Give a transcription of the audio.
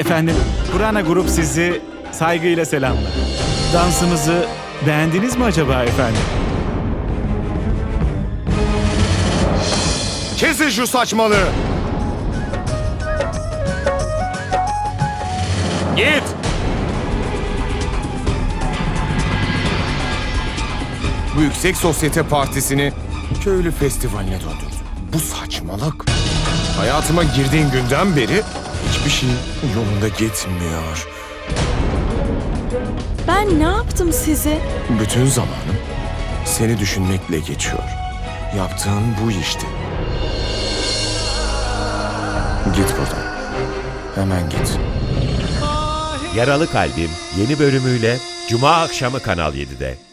Efendim, Kurana Grup sizi saygıyla selamlar. Dansımızı beğendiniz mi acaba efendim? Kesin şu saçmalığı. Git. Bu yüksek sosyete partisini köylü festivaline döndürdü. Bu saçmalık. Hayatıma girdiğin günden beri hiçbir şey yolunda gitmiyor. Ben ne yaptım size? Bütün zamanım seni düşünmekle geçiyor. Yaptığın bu işte. Git buradan. Hemen git. Yaralı Kalbim yeni bölümüyle Cuma akşamı Kanal 7'de.